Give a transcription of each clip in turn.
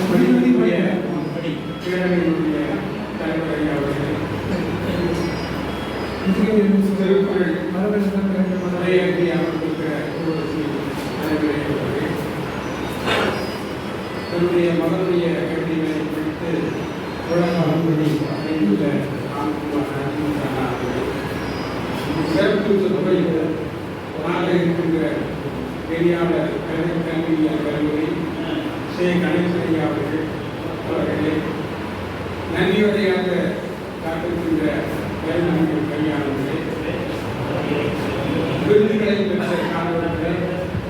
மொழியினுடைய பேரவையினுடைய தலைவரை அவர்கள் திருக்குறள் மலையாளி அவர்களுக்கு ஊர்வசி தலைவரை அவர்கள் தன்னுடைய மகனுடைய கல்விகளை குறித்து உலகம்படி அமைந்துள்ள சிறப்பு தொகையில் இருக்கின்ற பெரியாளர் கல்வி கல்வியியல் ஸ்ரீ சே அவர்களே நன்றியுரையாக காத்திருக்கின்ற வேளாண்மை கையாளர்களே விருதுகளை பெற்ற காணவர்களே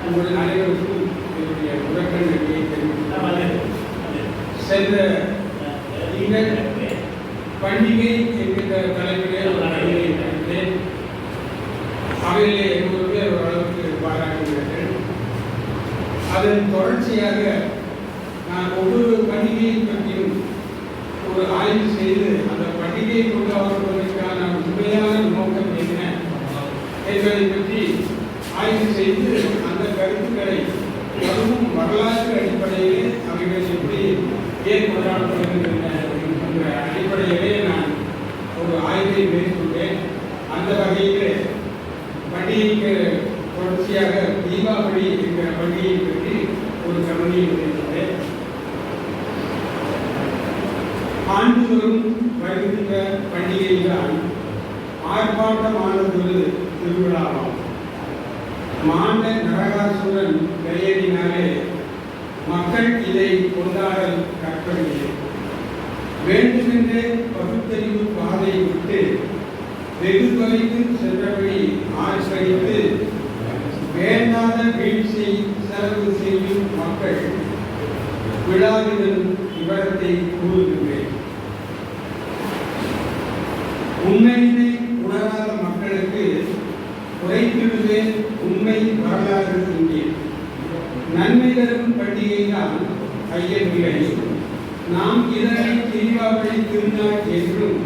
உங்கள் அனைவருக்கும் என்னுடைய முதற்கண் நன்றியை தெரிவித்துள்ளேன் சென்ற நீங்கள் பண்டிகை என்கின்ற தலைப்பிலே ஒரு கவிதை படித்தேன் அவையிலே எண்ணூறு பேர் ஓரளவுக்கு பாராட்டுகிறார்கள். அதன் தொடர்ச்சியாக நான் ஒவ்வொரு பண்டிகையை பற்றியும் ஒரு ஆய்வு செய்து அந்த பண்டிகையை கொண்டு வருவதற்கான உண்மையான நோக்கம் என்ன? என்பதை பற்றி ஆய்வு செய்து அந்த கருத்துக்களை வரும் வரலாற்று அடிப்படையிலே அவைகள் எப்படி ஏன் கொண்டாடப்படுகின்றன என்ற அடிப்படையிலே நான் ஒரு ஆய்வை மேற்கொண்டேன். அந்த வகையிலே பண்டிகைக்கு தொடர்ச்சியாக தீபாவளி என்கிற பண்டிகையை பற்றி ஒரு கவிதையை வெளியிட்டேன் ஆண்டுதோறும் வருகின்ற பண்டிகைதான் ஆர்ப்பாட்டமானதொரு திருவிழாவாகும். மாண்ட நரகாசுரன் பெயரினாலே மக்கள் இதை கொண்டாடல் கற்பதில்லை வேண்டுமென்றே பகுத்தறிவு பாதை விட்டு வெகு தொலைத்து சென்றபடி ஆச்சரித்து வேண்டாத வீழ்ச்சி செலவு செய்யும் மக்கள் விழாவிதன் விவரத்தை கூறுகின்றேன். உண்மையினை உணராத மக்களுக்கு உரைத்திடுவேன் உண்மை வரலாறு இங்கே நன்மை தரும் பண்டிகை தான் ஐயமில்லை நாம் இதனை தீபாவளி திருநாள் என்றும்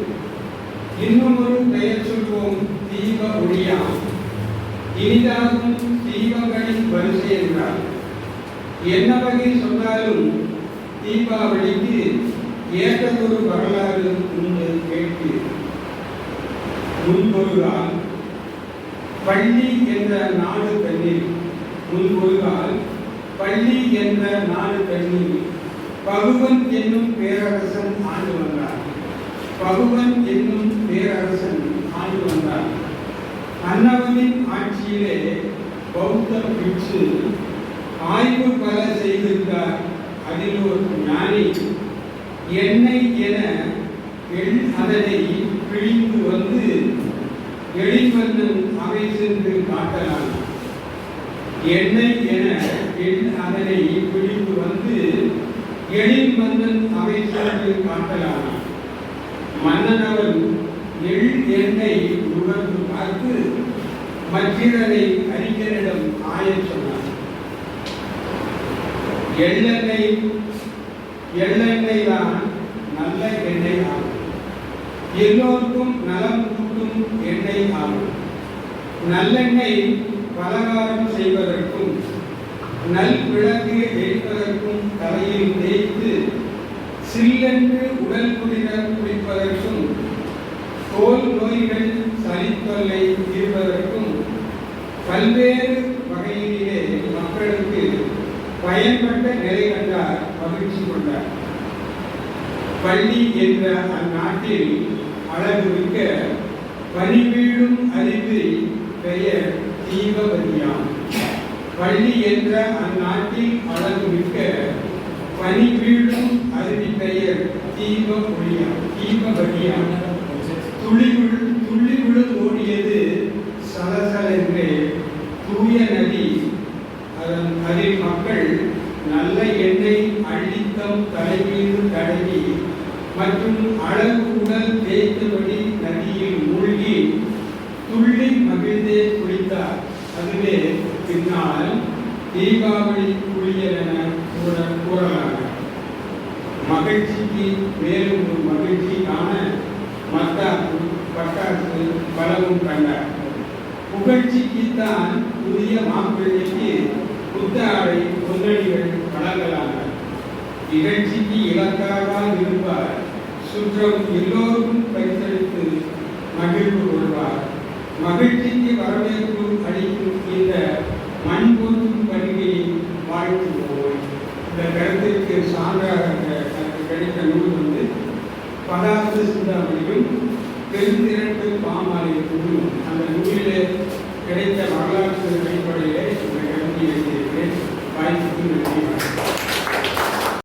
இன்னும் ஒரு பெயர் சொல்வோம் தீப ஒளியா. இனிதாகும் தீபங்களின் வரிசை என்றார் என்ன வகை சொன்னாலும் தீபாவளிக்கு ஏற்றதொரு வரலாறு உண்டு கேட்டு. முன்பொருகால் பள்ளி என்ற நாடு தண்ணீர் முன்பொருகால் பள்ளி என்ற நாடு தண்ணீர் பகுவன் என்னும் பேரரசன் ஆண்டு வந்தார். பகுவன் என்னும் பேரரசன் ஆண்டு வந்தார். அன்னவனின் ஆட்சியிலே பௌத்த பிட்சு ஆய்வு பல செய்திருந்தார். அதில் ஒரு ஞானி எண்ணெய் என எள் அதனை பிழிந்து வந்து எளிமன்னன் அவை சென்று காட்டலாம். எண்ணெய் என எள் அதனை பிடித்து வந்து எளிமந்தன் அவை சென்று காட்டலாம். மன்னனவன் எள் எண்ணெய் உணர்ந்து பார்த்து மற்றதை அறிஞரிடம் ஆய சொன்னான். எள்ளெண்ணெய் எள்ளெண்ணெய் தான் நல்ல எண்ணெய் ஆகும் எல்லோருக்கும் நலம் கூட்டும் நல்லெண்ணெய் பலகாரம் செய்வதற்கும் நல் விளக்கு எரிப்பதற்கும் தலையில் தேய்த்து சில்லென்று உடல் குடிர குடிப்பதற்கும் தோல் நோய்கள் சளித்தொல்லை தீர்ப்பதற்கும் பல்வேறு வகையிலே மக்களுக்கு பயன்பட்ட நிலை கண்டார் மகிழ்ச்சி கொண்டார். பள்ளி என்ற அந்நாட்டில் அழகுமிக்க பணிவீடும் அறிவு பெயர் தீபவதியாம் பள்ளி என்ற அந்நாட்டில் அழகு மிக்க பனி வீழும் அருவி பெயர் தீப ஒளியாம் தீபவதியாம் துளி விழு துள்ளி விழு ஓடியது சலசலென்றே தூய நதி. அதில் மக்கள் நல்ல எண்ணெய் அழித்தம் தலைமீது தடவி மற்றும் அழகு உடல் தேய்த்தபடி நதியில் மூழ்கி துள்ளி மகிழ்ந்தே குளித்தார். அதுவே பின்னால் தீபாவளி குளியல் என கூற கூறலாம் மகிழ்ச்சிக்கு மேலும் ஒரு மகிழ்ச்சி காண மத்தாப்பு பட்டாசு பலவும் கண்டார். புகழ்ச்சிக்குத்தான் புதிய மாப்பிள்ளைக்கு புத்தாடை பொன்னடிகள் வழங்கலானார் இகழ்ச்சிக்கு இலக்காவால் இருப்பார். சுற்றம் எல்லோருக்கும் பரிசளித்து மகிழ்வு கொள்வார். மகிழ்ச்சிக்கு வரவேற்பு அளிக்கும் ஆசிரியர் சார்ந்த கிடைத்த நூல் வந்து படாசு சிந்தாமணியும் பெருந்திரட்டு பாமாலை நூல் அந்த நூலிலே கிடைத்த வரலாற்று அடிப்படையிலே இந்த கல்வி எழுதியிருக்கிறேன் வாய்ப்புக்கு நன்றி